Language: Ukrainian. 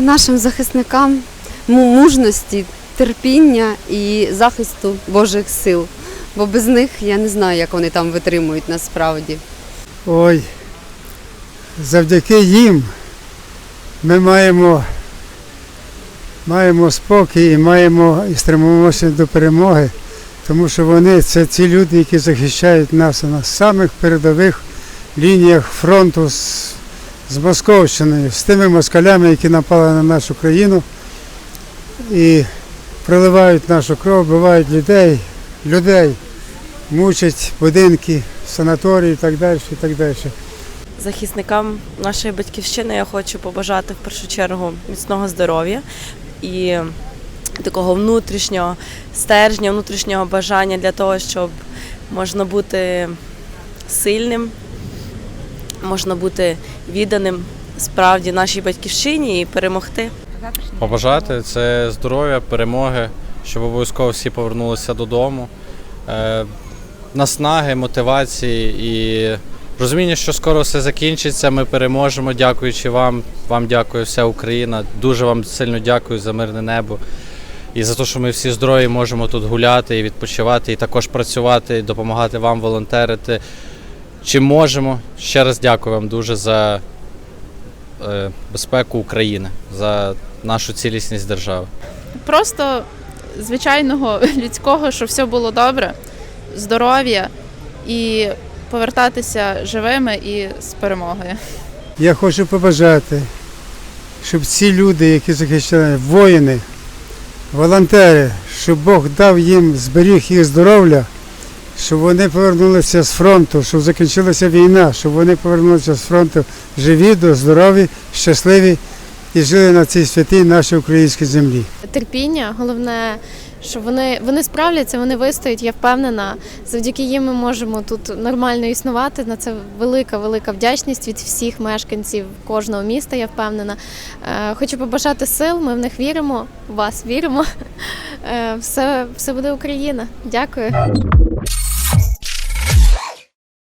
нашим захисникам му- мужності, терпіння і захисту Божих сил. Бо без них я не знаю, як вони там витримують насправді. Ой, завдяки їм ми маємо, маємо спокій і маємо і стримуємося до перемоги, тому що вони це ті люди, які захищають нас на самих передових лініях фронту з Московщиною, з тими москалями, які напали на нашу країну і проливають нашу кров, вбивають людей, людей, мучать будинки, санаторії і так далі. І так далі. захисникам нашої батьківщини я хочу побажати в першу чергу міцного здоров'я і такого внутрішнього стержня, внутрішнього бажання для того, щоб можна бути сильним, можна бути відданим справді нашій батьківщині і перемогти. побажати це здоров'я, перемоги, щоб обов'язково всі повернулися додому. Е, Наснаги, мотивації і розуміння, що скоро все закінчиться. Ми переможемо. Дякуючи вам. Вам дякую вся Україна. Дуже вам сильно дякую за мирне небо. І за те, що ми всі здорові можемо тут гуляти і відпочивати, і також працювати, і допомагати вам волонтерити. Чим можемо. Ще раз дякую вам дуже за е, безпеку України, за нашу цілісність держави. просто звичайного людського, щоб все було добре, здоров'я і повертатися живими і з перемогою. Я хочу побажати, щоб ці люди, які захищали, воїни, волонтери, щоб Бог дав їм, зберіг їх здоров'я, щоб вони повернулися з фронту, щоб закінчилася війна, щоб вони повернулися з фронту живі, здорові, щасливі і жили на цій святій нашій українській землі. терпіння. Головне, що вони, вони справляться, вони вистоять. Я впевнена. Завдяки їм ми можемо тут нормально існувати. На це велика, велика вдячність від всіх мешканців кожного міста. Я впевнена. Е, Хочу побажати сил. Ми в них віримо, в вас віримо. Е, Все, все буде Україна. Дякую.